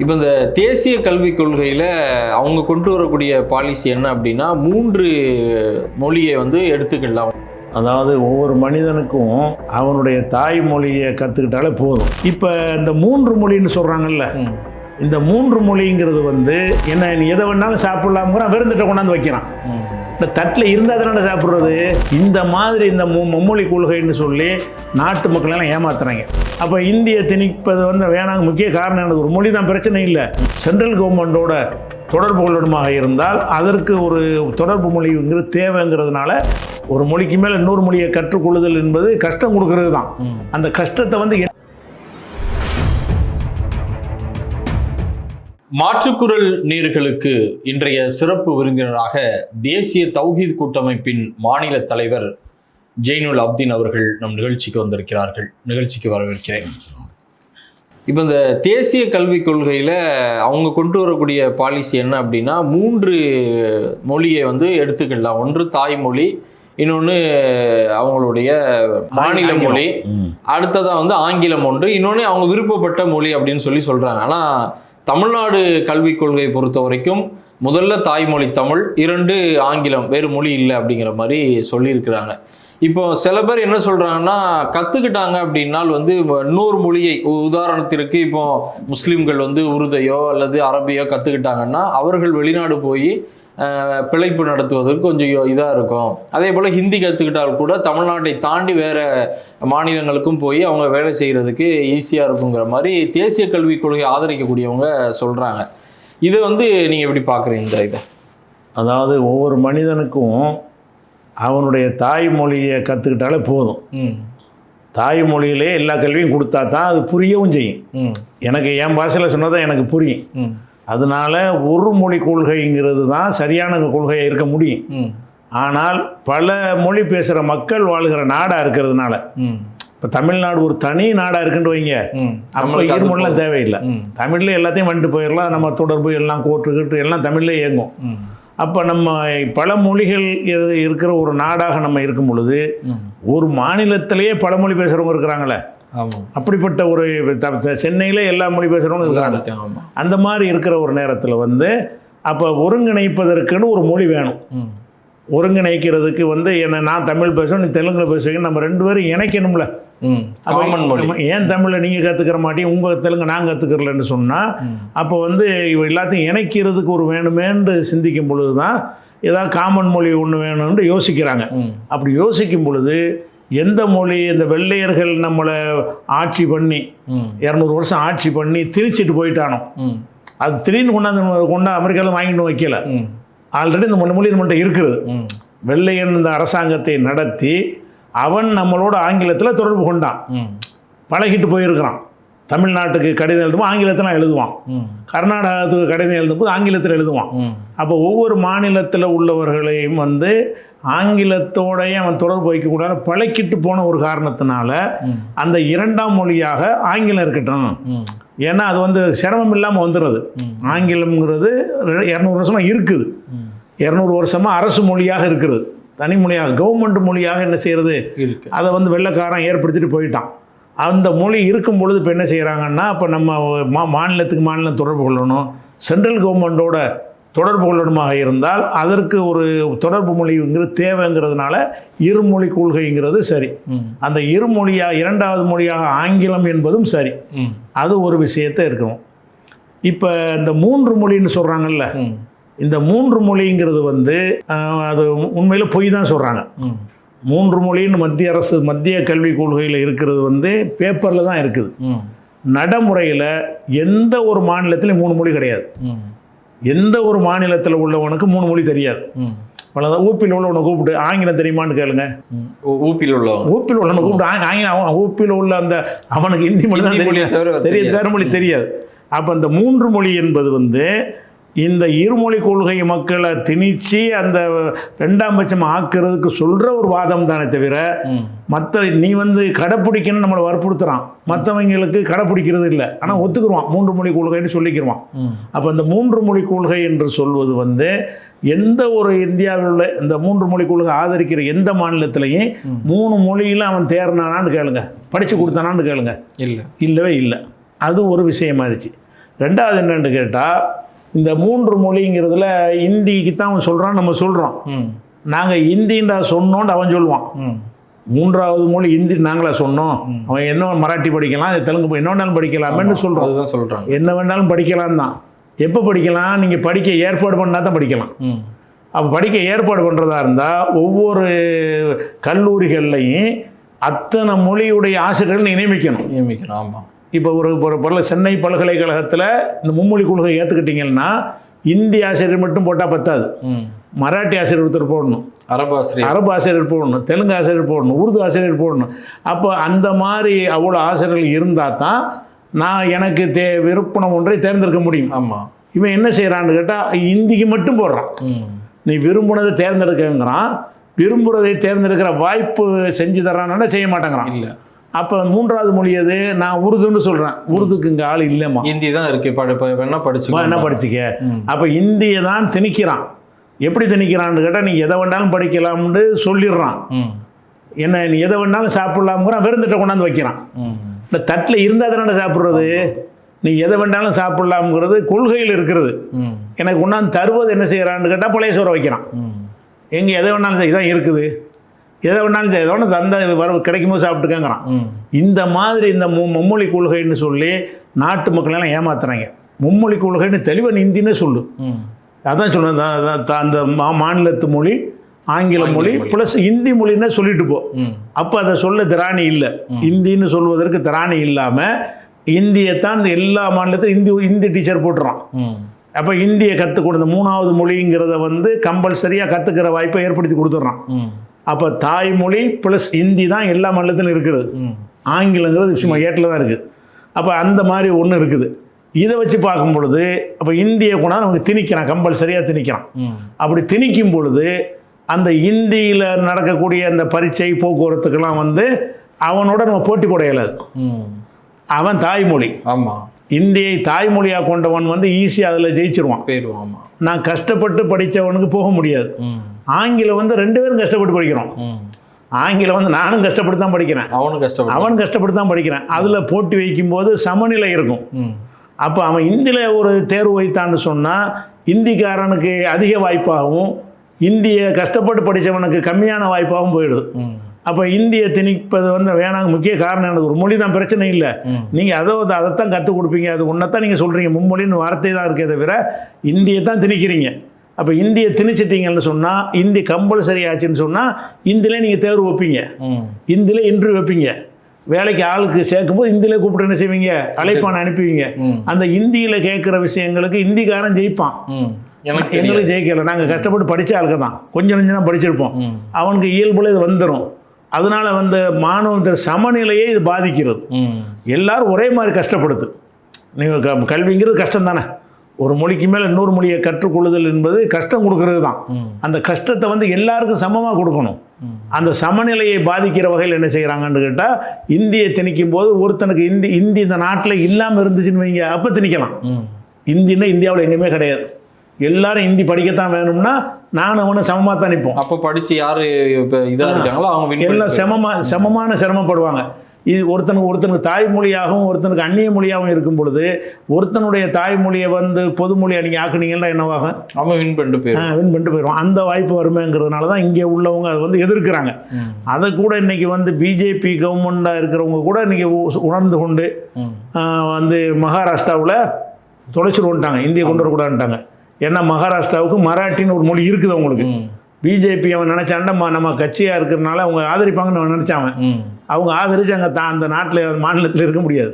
இப்போ இந்த தேசிய கல்விக் கொள்கையில் அவங்க கொண்டு வரக்கூடிய பாலிசி என்ன அப்படின்னா மூன்று மொழியை வந்து எடுத்துக்கலாம் அதாவது ஒவ்வொரு மனிதனுக்கும் அவனுடைய தாய்மொழியை கற்றுக்கிட்டாலே போதும் இப்போ இந்த மூன்று மொழின்னு சொல்கிறாங்கல்ல. இந்த மூன்று மொழிங்கிறது வந்து என்ன நீ எதை வேணாலும் சாப்பிடலாம்ங்கிறான் விருந்துட்ட கொண்டாந்து வைக்கிறான். இந்த தட்டில் இருந்தால் தானே சாப்பிட்றது? இந்த மாதிரி இந்த மு மும்மொழி கொள்கைன்னு சொல்லி நாட்டு மக்கள் எல்லாம் ஏமாத்துறாங்க. அப்போ இந்திய திணிப்பது வந்து வேணாங்க முக்கிய காரணம் என்னது? ஒரு மொழி தான் பிரச்சனை இல்லை. சென்ட்ரல் கவர்மெண்ட்டோட தொடர்பு கொள்ளணுமாக இருந்தால் அதற்கு ஒரு தொடர்பு மொழிங்கிறது தேவைங்கிறதுனால ஒரு மொழிக்கு மேலே இன்னொரு மொழியை கற்றுக்கொள்ளுதல் என்பது கஷ்டம் கொடுக்கறது தான். அந்த கஷ்டத்தை வந்து மாற்றுக்குரல் நேர்களுக்கு இன்றைய சிறப்பு விருந்தினராக தேசிய தௌஹீத் கூட்டமைப்பின் மாநில தலைவர் ஜெயினுல் அப்தீன் அவர்கள் நம் நிகழ்ச்சிக்கு வந்திருக்கிறார்கள். நிகழ்ச்சிக்கு வரவேற்கிறேன். இப்போ இந்த தேசிய கல்விக் கொள்கையில் அவங்க கொண்டு வரக்கூடிய பாலிசி என்ன அப்படின்னா மூன்று மொழியை வந்து எடுத்துக்கலாம். ஒன்று தாய்மொழி இன்னொன்று அவங்களுடைய மாநில. மொழி. ம். அடுத்ததா வந்து ஆங்கிலம் ஒன்று இன்னொன்று அவங்க விருப்பப்பட்ட மொழி அப்படின்னு சொல்லி சொல்றாங்க. ஆனா தமிழ்நாடு கல்விக் கொள்கையை பொறுத்த வரைக்கும் முதல்ல தாய்மொழி தமிழ் இரண்டு ஆங்கிலம் வேறு மொழி இல்லை அப்படிங்கிற மாதிரி சொல்லியிருக்கிறாங்க. இப்போ சில பேர் என்ன சொல்கிறாங்கன்னா கற்றுக்கிட்டாங்க அப்படின்னால் வந்து இன்னொரு மொழியை உதாரணத்திற்கு இப்போ முஸ்லீம்கள் வந்து உருதையோ அல்லது அரபியோ கற்றுக்கிட்டாங்கன்னா அவர்கள் வெளிநாடு போய் பிழைப்பு நடத்துவதற்கு கொஞ்சம் இதாக இருக்கும். அதே போல் ஹிந்தி கற்றுக்கிட்டால் கூட தமிழ்நாட்டை தாண்டி வேற மாநிலங்களுக்கும் போய் அவங்க வேலை செய்கிறதுக்கு ஈஸியாக இருக்குங்கிற மாதிரி தேசிய கல்விக் கொள்கையை ஆதரிக்கக்கூடியவங்க சொல்கிறாங்க இதை வந்து நீங்கள் எப்படி பார்க்குறீங்க இந்த இதை? அதாவது ஒவ்வொரு மனிதனுக்கும் அவனுடைய தாய்மொழியை கற்றுக்கிட்டாலே போதும். ம். தாய்மொழியிலே எல்லா கல்வியும் கொடுத்தா தான் அது புரியவும் செய்யும். ம். எனக்கு என் பாஷையில் சொன்னதான் எனக்கு புரியும். அதனால ஒரு மொழி கொள்கைங்கிறது தான் சரியான கொள்கையாக இருக்க முடியும். ஆனால் பல மொழி பேசுகிற மக்கள் வாழ்கிற நாடாக இருக்கிறதுனால. இப்போ தமிழ்நாடு ஒரு தனி நாடாக இருக்குன்னு வைங்க. அப்போ இருமொழிலாம். தேவையில்லை. தமிழ்ல எல்லாத்தையும் வந்துட்டு போயிடலாம். நம்ம தொடர்பு எல்லாம் கீட்டு எல்லாம் தமிழ்லே இயங்கும். அப்போ நம்ம பல மொழிகள் இரு- இருக்கிற ஒரு நாடாக நம்ம இருக்கும் பொழுது ஒரு மாநிலத்திலேயே பல மொழி பேசுகிறவங்க இருக்கிறாங்களே. அப்படிப்பட்ட ஒரு சென்னையில எல்லா மொழி பேசுகிறவங்க இருக்கிறாங்க ஆமாம் அந்த மாதிரி இருக்கிற ஒரு நேரத்தில் வந்து அப்போ ஒருங்கிணைப்பதற்குன்னு ஒரு மொழி வேணும். ஒருங்கிணைக்கிறதுக்கு வந்து என்ன நான் தமிழ் பேசுவேன் நீ தெலுங்குல பேசுவீங்க நம்ம ரெண்டு பேரும் இணைக்கணும்ல. ஏன் தமிழில் நீங்கள் கற்றுக்கிற மாட்டீங்க உங்கள் தெலுங்கு நான் கற்றுக்கிறலன்னு சொன்னால். அப்போ வந்து இவ எல்லாத்தையும் இணைக்கிறதுக்கு ஒரு வேணுமேன்று சிந்திக்கும் பொழுது தான் ஏதாவது காமன் மொழி ஒன்று வேணும்னு யோசிக்கிறாங்க. அப்படி யோசிக்கும் பொழுது எந்த மொழி இந்த வெள்ளையர்கள் நம்மளை ஆட்சி பண்ணி இரநூறு வருஷம் ஆட்சி பண்ணி திரிச்சிட்டு போயிட்டானோ? அது திடீர்னு கொண்டாந்து கொண்டா அமெரிக்காவில் வாங்கிட்டு வைக்கல. ஆல்ரெடி இந்த மொழி நம்மள்ட்ட இருக்குது. ம். வெள்ளையன் இந்த அரசாங்கத்தை நடத்தி அவன் நம்மளோட ஆங்கிலத்தில் தொடர்பு கொண்டான். பழகிட்டு போயிருக்கிறான். தமிழ்நாட்டுக்கு கடிதம் எழுதும்போது ஆங்கிலத்தில் எழுதுவான். கர்நாடகத்துக்கு கடிதம் எழுதும்போது ஆங்கிலத்தில் எழுதுவான். அப்போ ஒவ்வொரு மாநிலத்தில் உள்ளவர்களையும் வந்து ஆங்கிலத்தோடயே அவன் தொடர்பு வைக்கக்கூடாது பழக்கிட்டு போன ஒரு காரணத்தினால அந்த இரண்டாம் மொழியாக ஆங்கிலம் இருக்கட்டும். ஏன்னா அது வந்து சிரமம் இல்லாமல் வந்துடுது ம். ஆங்கிலம்ங்கிறது இரநூறு வருஷமாக இருக்குது. இரநூறு வருஷமாக அரசு மொழியாக இருக்குது. தனி மொழியாக கவர்மெண்ட் மொழியாக என்ன செய்கிறது அதை வந்து வெள்ளைக்காரன் ஏற்படுத்திட்டு போயிட்டான். அந்த மொழி இருக்கும் பொழுது இப்போ என்ன செய்கிறாங்கன்னா இப்போ நம்ம மா மாநிலத்துக்கு மாநிலம் தொடர்பு கொள்ளணும். சென்ட்ரல் கவர்மெண்ட்டோட தொடர்பு கொள்ளணுமாக இருந்தால் அதற்கு ஒரு தொடர்பு மொழிங்கிறது தேவைங்கிறதுனால இருமொழி கொள்கைங்கிறது சரி. அந்த இருமொழியாக இரண்டாவது மொழியாக ஆங்கிலம் என்பதும் சரி. அது ஒரு விஷயத்தை இருக்கணும். இப்போ இந்த மூன்று மொழின்னு சொல்கிறாங்கல்ல இந்த மூன்று மொழிங்கிறது வந்து அது உண்மையில் பொய் தான் சொல்கிறாங்க மூன்று மொழின்னு மத்திய அரசு மத்திய கல்விக் கொள்கையில் இருக்கிறது வந்து பேப்பரில் தான் இருக்குது. நடைமுறையில் எந்த ஒரு மாநிலத்திலையும் மூணு மொழி கிடையாது. எந்த ஒரு மாநிலத்தில் உள்ளவனுக்கு மூணு மொழி தெரியாது. அவ்வளோதான் ஊப்பில் உள்ளவனை கூப்பிட்டு ஆங்கிலம் தெரியுமான்னு கேளுங்க. ம். ஊ- ஊப்பில் உள்ளவங்க ஊப்பில் உள்ளவனை கூப்பிட்டு ஆங்க- ஆங்கிலம் அவன் ஊப்பில் உள்ள அந்த அவனுக்கு ஹிந்தி மொழி தான் தெரியாது. வேறு மொழி தெரியாது. அப்போ அந்த மூன்று மொழி என்பது வந்து இந்த இருமொழி கொள்கை மக்களை திணிச்சு அந்த ரெண்டாம் பட்சம் ஆக்குறதுக்கு சொல்கிற ஒரு வாதம் தானே தவிர மற்ற நீ வந்து கடைப்பிடிக்கணும்னு நம்மளை வற்புறுத்துறான். மற்றவங்களுக்கு கடைப்பிடிக்கிறது இல்லை. ஆனால் ஒத்துக்குருவான். மூன்று மொழி கொள்கைன்னு சொல்லிக்கிருவான். அப்போ இந்த மூன்று மொழி கொள்கை என்று சொல்வது வந்து எந்த ஒரு இந்தியாவில் உள்ள இந்த மூன்று மொழி கொள்கை ஆதரிக்கிற எந்த மாநிலத்திலையும். மூணு மொழியில் அவன் தேர்னானான்னு கேளுங்க. படித்து கொடுத்தானான்னு கேளுங்க. இல்லை. இல்லவே இல்லை. அது ஒரு விஷயமாயிருச்சு ரெண்டாவது என்னன்னு கேட்டால் இந்த மூன்று மொழிங்கிறதுல இந்திக்கு தான் அவன் சொல்கிறான் நம்ம சொல்கிறோம் நாங்கள் இந்தின்டா சொன்னோன்னு அவன் சொல்லுவான். மூன்றாவது மொழி இந்தி நாங்களா சொன்னோம். அவன் என்ன மராட்டி படிக்கலாம் தெலுங்கு என்ன வேணாலும் படிக்கலாமேன்னு சொல்கிறோம் அதுதான் சொல்றாங்க. என்ன வேணாலும் படிக்கலாம் தான். எப்போ படிக்கலாம்? நீங்கள் படிக்க ஏற்பாடு பண்ணால் தான் படிக்கலாம். அப்போ படிக்க ஏற்பாடு பண்ணுறதா இருந்தால் ஒவ்வொரு கல்லூரிகள்லையும் அத்தனை மொழியுடைய ஆசிரியர்கள் நியமிக்கணும். நியமிக்கிறோம் ஆமா. இப்போ ஒரு ஒரு பொருள் சென்னை பல்கலைக்கழகத்தில் இந்த மும்மொழி கொள்கை ஏற்றுக்கிட்டிங்கன்னா இந்தி ஆசிரியர் மட்டும் போட்டால் பத்தாது. ம். மராட்டி ஆசிரியர் ஒருத்தர் போடணும். அரபாசிரியர் அரபு ஆசிரியர் போடணும். தெலுங்கு ஆசிரியர் போடணும். உருது ஆசிரியர் போடணும். அப்போ அந்த மாதிரி அவ்வளோ ஆசிரியர்கள் இருந்தால் தான் நான் எனக்கு தே விருப்பம் ஒன்றை தேர்ந்தெடுக்க முடியும். ஆமா. இவன் என்ன செய்கிறான்னு கேட்டால் இந்திக்கு மட்டும் போடுறான். நீ விரும்புனதை தேர்ந்தெடுக்கங்கிறான். விரும்புகிறதை தேர்ந்தெடுக்கிற வாய்ப்பு செஞ்சு தரான்னா செய்ய மாட்டேங்கிறான். இல்ல. அப்போ மூன்றாவது மொழி எது? நான் உருதுன்னு சொல்கிறேன் உருதுக்கு இங்கே ஆள் இல்லைம்மா. ஹிந்தி தான் இருக்கு. என்ன படிச்சு என்ன படிச்சுக்க. அப்போ இந்தியை தான் திணிக்கிறான். எப்படி திணிக்கிறான்னு கேட்டால் நீ எதை வேணாலும் படிக்கலாம்னு சொல்லிடுறான். என்ன நீ எதை வேணாலும் சாப்பிடலாம்ங்கிறான் விருந்துட்ட கொண்டாந்து வைக்கிறான். இந்த தட்டில் இருந்தால் தானே சாப்பிட்றது? நீ எதை வேணாலும் சாப்பிடலாம்ங்கிறது கொள்கையில் இருக்கிறது. எனக்கு கொண்டாந்து தருவது என்ன செய்கிறான்னு கேட்டால் பழைய சோறை வைக்கிறான். எங்கே எதை வேணாலும் இதான் இருக்குது. எதை வேணாலும் எதை வேணாலும் தந்த வர கிடைக்கும்போது சாப்பிட்டுக்கங்கிறான். இந்த மாதிரி இந்த மு மும்மொழி கொள்கைன்னு சொல்லி நாட்டு மக்கள் எல்லாம் ஏமாத்துறாங்க. மும்மொழி கொள்கைன்னு தெளிவன் இந்தின்னு சொல்லு. அதான் சொன்னேன் அந்த மாநிலத்து மொழி ஆங்கில மொழி. ப்ளஸ் இந்தி மொழின்னு சொல்லிட்டு போ. அப்போ அதை சொல்ல திராணி இல்லை. இந்தின்னு சொல்வதற்கு திராணி இல்லாமல் இந்தியைத்தான் இந்த எல்லா மாநிலத்திலும் இந்தி இந்தி டீச்சர் போட்டுறான். அப்போ இந்தியை கற்றுக் கொடுத்த மூணாவது மொழிங்கிறத வந்து கம்பல்சரியாக கற்றுக்கிற வாய்ப்பை ஏற்படுத்தி கொடுத்துட்றான். அப்போ தாய்மொழி ப்ளஸ் இந்தி தான் எல்லா மாநிலத்திலும் இருக்குது. ஆங்கிலங்கிறது சும்மா ஏட்டில் தான் இருக்குது அப்போ அந்த மாதிரி ஒன்று இருக்குது. இதை வச்சு பார்க்கும் பொழுது அப்போ இந்தியை கொண்டாந்து நமக்கு திணிக்கிறான் கம்பல்சரியாக திணிக்கிறான். அப்படி திணிக்கும் பொழுது அந்த இந்தியில் நடக்கக்கூடிய அந்த பரீட்சை போக்குவரத்துக்கெல்லாம் வந்து அவனோட நம்ம போட்டி போட இயலாது அவன் தாய்மொழி. ஆமா. இந்தியை தாய்மொழியாக கொண்டவன் வந்து ஈஸியாக அதில் ஜெயிச்சிருவான். நான் கஷ்டப்பட்டு படித்தவனுக்கு போக முடியாது. ஆங்கிலம் வந்து ரெண்டு பேரும் கஷ்டப்பட்டு படிக்கிறோம். ஆங்கிலம் வந்து நானும் கஷ்டப்பட்டு தான் படிக்கிறேன். அவனும் கஷ்டப்படும் அவன் கஷ்டப்பட்டு தான் படிக்கிறேன். அதில் போட்டி வைக்கும்போது சமநிலை இருக்கும். அப்போ அவன் இந்தியில் ஒரு தேர்வு வைத்தான்னு சொன்னால் இந்திக்காரனுக்கு அதிக வாய்ப்பாகவும் இந்திய கஷ்டப்பட்டு படித்தவனுக்கு கம்மியான வாய்ப்பாகவும் போயிடுது. அப்போ இந்தியை திணிப்பது வந்து வேணாங்க. முக்கிய காரணம் என்னது? ஒரு மொழி தான் பிரச்சனை இல்லை. நீங்கள் அதை வந்து அதைத்தான் கற்றுக் கொடுப்பீங்க. அது ஒன்றைத்தான் நீங்கள் சொல்கிறீங்க மும்மொழின்னு வார்த்தை தான் இருக்கே தவிர இந்தியை தான் திணிக்கிறீங்க. அப்போ இந்தியை திணிச்சிட்டீங்கன்னு சொன்னால் இந்தி கம்பல்சரி ஆச்சுன்னு சொன்னால் இந்தியிலே நீங்கள் தேர்வு வைப்பீங்க. ம். இந்தியில இன்டர்வியூ வைப்பீங்க. வேலைக்கு ஆளுக்கு சேர்க்கும்போது இந்தியில கூப்பிட்டு என்ன செய்வீங்க? அழைப்பான் அனுப்புவீங்க. அந்த இந்தியில் கேட்குற விஷயங்களுக்கு இந்திக்காரன் ஜெயிப்பான். எங்களுக்கு ஜெயிக்கல. நாங்கள் கஷ்டப்பட்டு படித்த ஆளுங்க தான். கொஞ்சம் கொஞ்சம் தான் படிச்சிருப்போம். அவனுக்கு இயல்புல இது வந்துடும் அதனால வந்து மாணவன் சமநிலையை இது பாதிக்கிறது. எல்லாரும் ஒரே மாதிரி கஷ்டப்படுது. நீங்கள் கல்விங்கிறது கஷ்டம் தானே ஒரு மொழிக்கு மேலே இன்னொரு மொழியை கற்றுக்கொள்ளுதல் என்பது கஷ்டம் கொடுக்கறது தான் அந்த கஷ்டத்தை வந்து எல்லாருக்கும் சமமாக கொடுக்கணும். அந்த சமநிலையை பாதிக்கிற வகையில் என்ன செய்கிறாங்கன்னு கேட்டால் இந்தியை திணிக்கும் போது ஒருத்தனுக்கு இந்தி இந்தி இந்த நாட்டில் இல்லாமல் இருந்துச்சுன்னு வைங்க அப்போ திணிக்கலாம். இந்தின்னா இந்தியாவில் எங்கேயுமே கிடையாது. எல்லாரும் இந்தி படிக்கத்தான் வேணும்னா நானும் அவனும் சமமாக தான் நிற்போம். அப்ப படிச்சு யாரு இப்ப இதா இருக்காங்களோ அவங்க எல்லாம் சமமாக சமமான சிரமப்படுவாங்க. இது ஒருத்தனுக்கு ஒருத்தனுக்கு தாய்மொழியாகவும் ஒருத்தனுக்கு அந்நிய மொழியாகவும் இருக்கும் பொழுது ஒருத்தனுடைய தாய்மொழியை வந்து பொதுமொழியாக நீங்கள் ஆக்குனீங்கன்னா என்னவாகும் அவன் வின் பண்ணிட்டு போயிடும் வின் பண்ணிட்டு போயிடுவான் அந்த வாய்ப்பு வருமேங்கிறதுனால தான் இங்கே உள்ளவங்க அதை வந்து எதிர்க்கிறாங்க. அதை கூட இன்னைக்கு வந்து பிஜேபி கவர்மெண்ட்டாக இருக்கிறவங்க கூட இன்னைக்கு உ- உணர்ந்து கொண்டு வந்து மகாராஷ்டிராவில் தொலைச்சிருவோன்ட்டாங்க இந்திய கொண்டு வரக்கூடாதுன்ட்டாங்க. ஏன்னா மகாராஷ்டிராவுக்கு மராட்டின்னு ஒரு மொழி இருக்குது அவங்களுக்கு. பிஜேபி அவன் நினச்சாண்டா ம- நம்ம கட்சியாக இருக்கிறனால அவங்க ஆதரிப்பாங்கன்னு அவன் நினச்சான் ம். அவங்க ஆதரிச்சு அங்கே தான் அந்த நாட்டில் மாநிலத்தில் இருக்க முடியாது.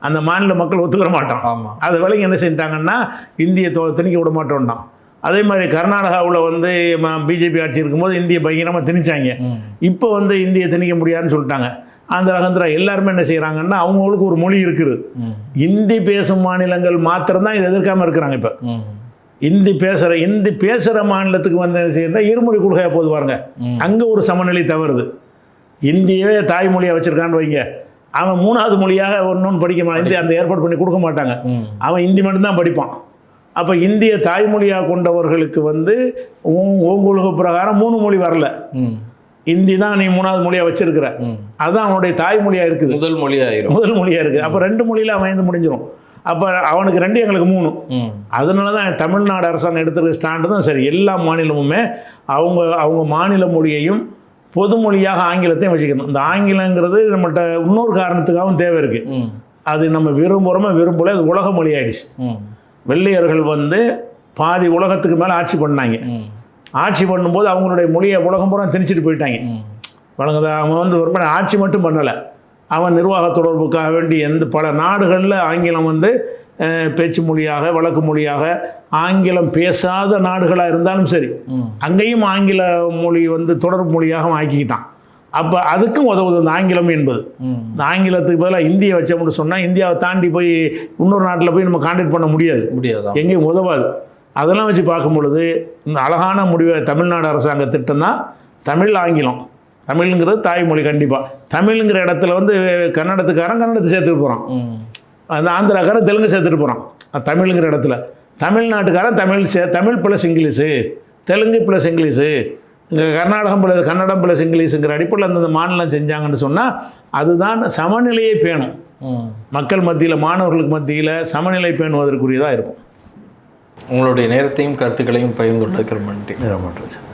அந்த மாநில மக்கள் ஒத்துக்கிற மாட்டான். ஆமா. அது வேலைக்கு என்ன செஞ்சிட்டாங்கன்னா இந்தியை தொ திணிக்க விட மாட்டோம்ட்டான். அதே மாதிரி கர்நாடகாவில் வந்து பிஜேபி ஆட்சி இருக்கும்போது இந்தியை பயங்கரமாக திணிச்சாங்க. இப்போ வந்து இந்தியை திணிக்க முடியாதுன்னு சொல்லிட்டாங்க. ஆந்திரா ஆந்திரா எல்லாருமே என்ன செய்கிறாங்கன்னா அவங்களுக்கு ஒரு மொழி இருக்குது. இந்தி பேசும் மாநிலங்கள் மாத்திரம்தான் இதை எதிர்க்காமல் இருக்கிறாங்க இப்போ. இந்தி பேசுகிற இந்தி பேசுகிற மாநிலத்துக்கு வந்து என்ன செய்யறா இருமொழி கொள்கையாக போது பாருங்க. அங்கே ஒரு சமநிலை தவறுது. இந்தியவே தாய்மொழியாக வச்சுருக்கான்னு வைங்க. அவன் மூணாவது மொழியாக ஒன்று படிக்க மாட்டான் இந்தி அந்த ஏற்பாடு பண்ணி கொடுக்க மாட்டாங்க. அவன் இந்தி மட்டும்தான் படிப்பான். அப்போ இந்திய தாய்மொழியாக கொண்டவர்களுக்கு வந்து உங்களுக்கு பிரகாரம் மூணு மொழி வரல. இந்தி தான் நீ மூணாவது மொழியாக வச்சிருக்கிற. அதுதான் அவனுடைய தாய்மொழியாக இருக்குது. முதல் மொழி ஆயிரும் முதல் மொழியாக இருக்குது. அப்போ ரெண்டு மொழியில் அவன் முடிஞ்சிடும் அப்போ அவனுக்கு ரெண்டு எங்களுக்கு மூணு. அதனால தான் தமிழ்நாடு அரசாங்கம் எடுத்திருக்க ஸ்டாண்டு தான். சரி எல்லா மாநிலமுமே அவங்க அவங்க மாநில மொழியையும் பொது மொழியாக ஆங்கிலத்தையும் வச்சுக்கணும். இந்த ஆங்கிலங்கிறது நம்மகிட்ட இன்னொரு காரணத்துக்காகவும் தேவை இருக்குது அது நம்ம விரும்புகிறோமோ விரும்பல அது உலக மொழி ஆயிடுச்சு. வெள்ளையர்கள் வந்து பாதி உலகத்துக்கு மேலே ஆட்சி பண்ணாங்க. ஆட்சி பண்ணும்போது அவங்களுடைய மொழியை உலகம் பூரா திணிச்சிட்டு போயிட்டாங்க. வழங்குதா அவன் வந்து ஒரு ஆட்சி மட்டும் பண்ணலை. அவன் நிர்வாக தொடர்புக்காக வேண்டி எந்த பல நாடுகளில் ஆங்கிலம் வந்து பேச்சு மொழியாக வழக்கு மொழியாக ஆங்கிலம் பேசாத நாடுகளாக இருந்தாலும் சரி அங்கேயும் ஆங்கில மொழி வந்து தொடர்பு மொழியாக ஆக்கிக்கிட்டான். அப்போ அதுக்கும் உதவுது இந்த ஆங்கிலம் என்பது. இந்த ஆங்கிலத்துக்கு பதிலாக இந்தியை வச்சோம்னு சொன்னால் இந்தியாவை தாண்டி போய் இன்னொரு நாட்டில் போய் நம்ம கான்டாக்ட் பண்ண முடியாது. முடியாதா? எங்கேயும் உதவாது. அதெல்லாம் வச்சு பார்க்கும் பொழுது இந்த அழகான முடிவை தமிழ்நாடு அரசாங்க திட்டம் தான் தமிழ் ஆங்கிலம். தமிழுங்கிறது தாய்மொழி கண்டிப்பாக தமிழுங்கிற இடத்துல வந்து கன்னடத்துக்காரன் கன்னடத்தை சேர்த்துட்டு போகிறான் அந்த ஆந்திராக்காரன் தெலுங்கு சேர்த்துட்டு போகிறான் தமிழுங்கிற இடத்துல. தமிழ்நாட்டுக்காரன் தமிழ் சே Tamil plus English Telugu plus English இங்கே கர்நாடகம் ப்ளஸ் கன்னடம் ப்ளஸ் இங்கிலீஷுங்கிற அடிப்படையில் அந்தந்த மாநிலம் செஞ்சாங்கன்னு சொன்னால் அதுதான் சமநிலையை பேணும். மக்கள் மத்தியில் மாணவர்களுக்கு மத்தியில் சமநிலை பேணுவதற்குரியதாக இருக்கும். உங்களுடைய நேரத்தையும் கருத்துக்களையும் ரொம்ப நன்றி சார்.